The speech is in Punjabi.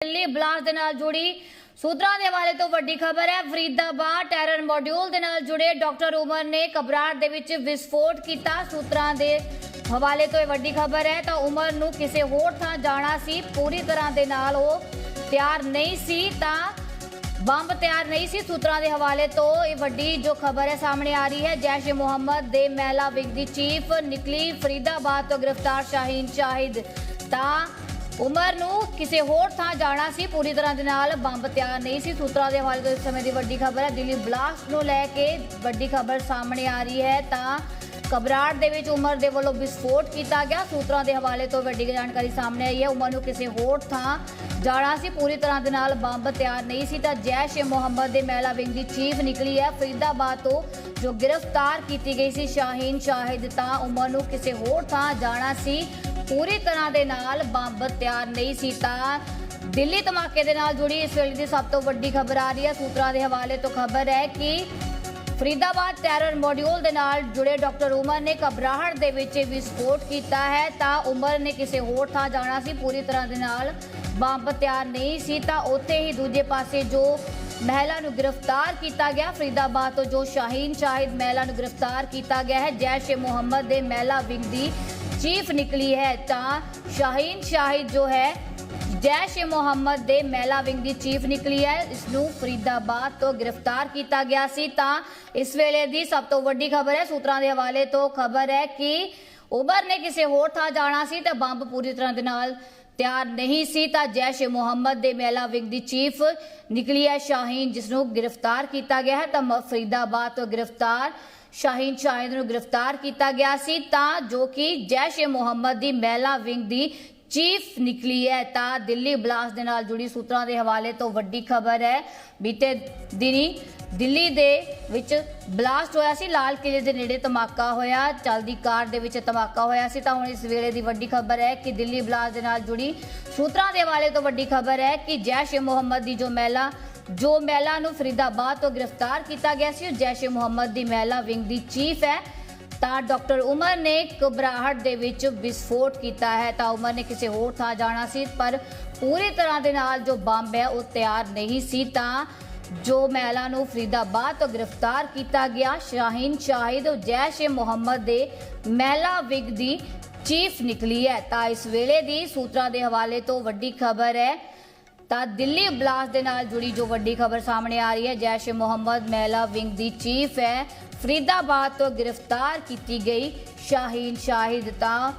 ਦਿੱਲੀ ਬਲਾਸਟ ਦੇ ਨਾਲ ਜੁੜੀ ਸੂਤਰਾਂ ਦੇ ਹਵਾਲੇ ਤੋਂ ਵੱਡੀ ਖਬਰ ਹੈ। ਫਰੀਦਾਬਾਦ ਟੈਰਰ ਮੋਡਿਊਲ ਦੇ ਨਾਲ ਜੁੜੇ ਡਾਕਟਰ ਉਮਰ ਨੇ ਕਬਰਾੜ ਦੇ ਵਿੱਚ ਵਿਸਫੋਟ ਕੀਤਾ। ਸੂਤਰਾਂ ਦੇ ਹਵਾਲੇ ਤੋਂ ਇਹ ਵੱਡੀ ਖਬਰ ਹੈ। ਤਾਂ ਉਮਰ ਨੂੰ ਕਿਸੇ ਹੋਰ ਥਾਂ ਜਾਣਾ ਸੀ। ਪੂਰੀ ਤਰ੍ਹਾਂ ਦੇ ਨਾਲ ਉਹ ਤਿਆਰ ਨਹੀਂ ਸੀ। ਤਾਂ ਬੰਬ ਤਿਆਰ ਨਹੀਂ ਸੀ। ਸੂਤਰਾਂ ਦੇ ਹਵਾਲੇ ਤੋਂ ਇਹ ਵੱਡੀ ਜੋ ਖਬਰ ਹੈ, ਸਾਹਮਣੇ ਆ ਰਹੀ ਹੈ। ਜੈਸ਼ ਮੁਹੰਮਦ ਦੇ ਮਹਿਲਾ ਵਿੰਗ ਦੀ ਚੀਫ ਨਿਕਲੀ। ਫਰੀਦਾਬਾਦ ਤੋਂ ਗ੍ਰਿਫਤਾਰ ਸ਼ਾਹੀਨ ਸ਼ਾਹਿਦ। ਤਾਂ ਉਮਰ ਨੂੰ ਕਿਸੇ ਹੋਰ ਥਾਂ ਜਾਣਾ ਸੀ, ਪੂਰੀ ਤਰ੍ਹਾਂ ਦੇ ਨਾਲ ਬੰਬ ਤਿਆਰ ਨਹੀਂ ਸੀ। ਸੂਤਰਾਂ ਦੇ ਹਵਾਲੇ ਤੋਂ ਇਸ ਸਮੇਂ ਦੀ ਵੱਡੀ ਖਬਰ ਹੈ, ਦਿੱਲੀ ਬਲਾਸਟ ਨੂੰ ਲੈ ਕੇ ਵੱਡੀ ਖਬਰ ਸਾਹਮਣੇ ਆ ਰਹੀ ਹੈ। ਤਾਂ ਕਬਰਾੜ ਦੇ ਵਿੱਚ ਉਮਰ ਦੇ ਵੱਲੋਂ ਵਿਸਫੋਟ ਕੀਤਾ ਗਿਆ। ਸੂਤਰਾਂ ਦੇ ਹਵਾਲੇ ਤੋਂ ਵੱਡੀ ਜਾਣਕਾਰੀ ਸਾਹਮਣੇ ਆਈ ਹੈ, ਉਮਰ ਨੂੰ ਕਿਸੇ ਹੋਰ ਥਾਂ ਜਾਣਾ ਸੀ, ਪੂਰੀ ਤਰ੍ਹਾਂ ਦੇ ਨਾਲ ਬੰਬ ਤਿਆਰ ਨਹੀਂ ਸੀ। ਤਾਂ ਜੈਸ਼ ਏ ਮੁਹੰਮਦ ਦੇ ਮਹਿਲਾ ਵਿੰਗ ਦੀ ਚੀਫ ਨਿਕਲੀ ਹੈ, ਫਰੀਦਾਬਾਦ ਤੋਂ, ਜੋ ਗ੍ਰਿਫਤਾਰ ਕੀਤੀ ਗਈ ਸੀ, ਸ਼ਾਹੀਨ ਸ਼ਾਹਿਦ। ਤਾਂ ਉਮਰ ਨੂੰ ਕਿਸੇ ਹੋਰ ਥਾਂ ਜਾਣਾ ਸੀ ਪੂਰੀ ਤਰ੍ਹਾਂ ਦੇ ਨਾਲ ਬੰਬ ਤਿਆਰ ਨਹੀਂ ਸੀ ਤਾਂ ਦਿੱਲੀ ਧਮਾਕੇ ਦੇ ਨਾਲ ਜੁੜੀ ਇਸ ਵੇਲੇ ਦੀ ਸਭ ਤੋਂ ਵੱਡੀ ਖਬਰ ਆ ਰਹੀ ਹੈ। ਸੂਤਰਾਂ ਦੇ ਹਵਾਲੇ ਤੋਂ ਖਬਰ ਹੈ ਕਿ ਫਰੀਦਾਬਾਦ ਟੈਰਰ ਮੋਡਿਊਲ ਦੇ ਨਾਲ ਜੁੜੇ ਡਾਕਟਰ ਉਮਰ ਨੇ ਕਬਰਾਹਟ ਦੇ ਵਿੱਚ ਵਿਸਫੋਟ ਕੀਤਾ ਹੈ ਤਾਂ ਉਮਰ ਨੇ ਕਿਸੇ ਹੋਰ ਥਾਂ ਜਾਣਾ ਸੀ। ਪੂਰੀ ਤਰ੍ਹਾਂ ਦੇ ਨਾਲ ਬੰਬ ਤਿਆਰ ਨਹੀਂ ਸੀ ਤਾਂ ਉੱਥੇ ਹੀ ਦੂਜੇ ਪਾਸੇ ਜੋ ਮਹਿਲਾ ਨੂੰ ਗ੍ਰਿਫਤਾਰ ਕੀਤਾ ਗਿਆ, ਫਰੀਦਾਬਾਦ ਤੋਂ ਜੋ ਸ਼ਾਹੀਨ ਸ਼ਾਹਿਦ ਮਹਿਲਾ ਨੂੰ ਗ੍ਰਿਫਤਾਰ ਕੀਤਾ ਗਿਆ ਹੈ। ਜੈਸ਼ ਏ ਮੁਹੰਮਦ ਦੇ ਮਹਿਲਾ ਵਿੰਗ ਦੀ ਚੀਫ ਨਿਕਲੀ ਹੈ ਤਾਂ ਸ਼ਾਹੀਨ ਸ਼ਾਹਿਦ ਜੋ ਹੈ, ਜੈਸ਼ ਮੁਹੰਮਦ ਦੇ ਮਹਿਲਾ ਵਿੰਗ ਦੀ ਚੀਫ ਨਿਕਲੀ ਹੈ। ਇਸ ਨੂੰ ਫਰੀਦਾਬਾਦ ਤੋਂ ਗ੍ਰਿਫਤਾਰ ਕੀਤਾ ਗਿਆ ਸੀ ਤਾਂ ਇਸ ਵੇਲੇ ਦੀ ਸਭ ਤੋਂ ਵੱਡੀ ਖਬਰ ਹੈ। ਸੂਤਰਾਂ ਦੇ ਹਵਾਲੇ ਤੋਂ ਖਬਰ ਹੈ ਕਿ ਉਬਰ ਨੇ ਕਿਸੇ ਹੋਰ ਥਾਂ ਜਾਣਾ ਸੀ ਤਾਂ ਬੰਬ ਪੂਰੀ ਤਰ੍ਹਾਂ ਦੇ ਨਾਲ ਤਿਆਰ ਨਹੀਂ ਸੀ ਤਾਂ ਜੈਸ਼ ਏ ਮੁਹੰਮਦ ਦੇ ਮਹਿਲਾ ਵਿੰਗ ਦੀ ਚੀਫ ਨਿਕਲੀ ਹੈ ਸ਼ਾਹੀਨ ਜਿਸ ਨੂੰ ਗ੍ਰਿਫਤਾਰ ਕੀਤਾ ਗਿਆ ਹੈ। ਤਾਂ ਫਰੀਦਾਬਾਦ ਤੋਂ ਗ੍ਰਿਫਤਾਰ ਸ਼ਾਹੀਨ ਸ਼ਾਹਿਦ ਨੂੰ ਗ੍ਰਿਫਤਾਰ ਕੀਤਾ ਗਿਆ ਸੀ ਤਾਂ ਜੋ ਕਿ ਜੈਸ਼ ਏ ਮੁਹੰਮਦ ਦੀ ਮਹਿਲਾ ਵਿੰਗ ਦੀ ਚੀਫ ਨਿਕਲੀ ਹੈ। ਤਾਂ ਦਿੱਲੀ ਬਲਾਸਟ ਦੇ ਨਾਲ ਜੁੜੀ ਸੂਤਰਾਂ ਦੇ ਹਵਾਲੇ ਤੋਂ ਵੱਡੀ ਖਬਰ ਹੈ। ਬੀਤੇ ਦਿਨੀ ਦਿੱਲੀ ਦੇ ਵਿੱਚ ਬਲਾਸਟ ਹੋਇਆ ਸੀ। ਲਾਲ ਕਿਲੇ ਦੇ ਨੇੜੇ ਧਮਾਕਾ ਹੋਇਆ। ਚਲਦੀ ਕਾਰ ਦੇ ਵਿੱਚ ਧਮਾਕਾ ਹੋਇਆ ਸੀ। ਤਾਂ ਹੁਣ ਇਸ ਵੇਲੇ ਦੀ ਵੱਡੀ ਖਬਰ ਹੈ ਕਿ ਦਿੱਲੀ ਬਲਾਸਟ ਦੇ ਨਾਲ ਜੁੜੀ ਸੂਤਰਾਂ ਦੇ ਹਵਾਲੇ ਤੋਂ ਵੱਡੀ ਖਬਰ ਹੈ ਕਿ ਜੈਸ਼ ਏ ਮੁਹੰਮਦ ਦੀ ਜੋ ਮਹਿਲਾ ਜੋ ਮਹਿਲਾ ਨੂੰ ਫਰੀਦਾਬਾਦ ਤੋਂ ਗ੍ਰਿਫਤਾਰ ਕੀਤਾ ਗਿਆ ਸੀ, ਉਹ ਜੈਸ਼ ਏ ਮੁਹੰਮਦ ਦੀ ਮਹਿਲਾ ਵਿੰਗ ਦੀ ਚੀਫ ਹੈ। ਤਾਂ ਡਾਕਟਰ ਉਮਰ ਨੇ ਘਬਰਾਹਟ ਦੇ ਵਿੱਚ ਵਿਸਫੋਟ ਕੀਤਾ ਹੈ। ਤਾਂ ਉਮਰ ਨੇ ਕਿਸੇ ਹੋਰ ਥਾਂ ਜਾਣਾ ਸੀ, ਪਰ ਪੂਰੀ ਤਰ੍ਹਾਂ ਦੇ ਨਾਲ ਜੋ ਬੰਬ ਹੈ, ਉਹ ਤਿਆਰ ਨਹੀਂ ਸੀ। ਤਾਂ ਜੋ ਮਹਿਲਾ ਨੂੰ ਫਰੀਦਾਬਾਦ ਤੋਂ ਗ੍ਰਿਫਤਾਰ ਕੀਤਾ ਗਿਆ, ਸ਼ਾਹੀਨ ਸ਼ਾਹਿਦ, ਉਹ ਜੈਸ਼ ਏ ਮੁਹੰਮਦ ਦੇ ਮਹਿਲਾ ਵਿਗ ਦੀ ਚੀਫ ਨਿਕਲੀ ਹੈ। ਤਾਂ ਇਸ ਵੇਲੇ ਦੀ ਸੂਤਰਾਂ ਦੇ ਹਵਾਲੇ ਤੋਂ ਵੱਡੀ ਖਬਰ ਹੈ ਤਾਂ ਦਿੱਲੀ ਬਲਾਸਟ ਦੇ ਨਾਲ ਜੁੜੀ ਜੋ ਵੱਡੀ ਖਬਰ ਸਾਹਮਣੇ ਆ ਰਹੀ ਹੈ, ਜੈਸ਼ ਮੁਹੰਮਦ ਮਹਿਲਾ ਵਿੰਗ ਦੀ ਚੀਫ ਹੈ। ਫਰੀਦਾਬਾਦ ਤੋਂ ਗ੍ਰਿਫਤਾਰ ਕੀਤੀ ਗਈ ਸ਼ਾਹੀਨ ਸ਼ਾਹਿਦ ਤਾਂ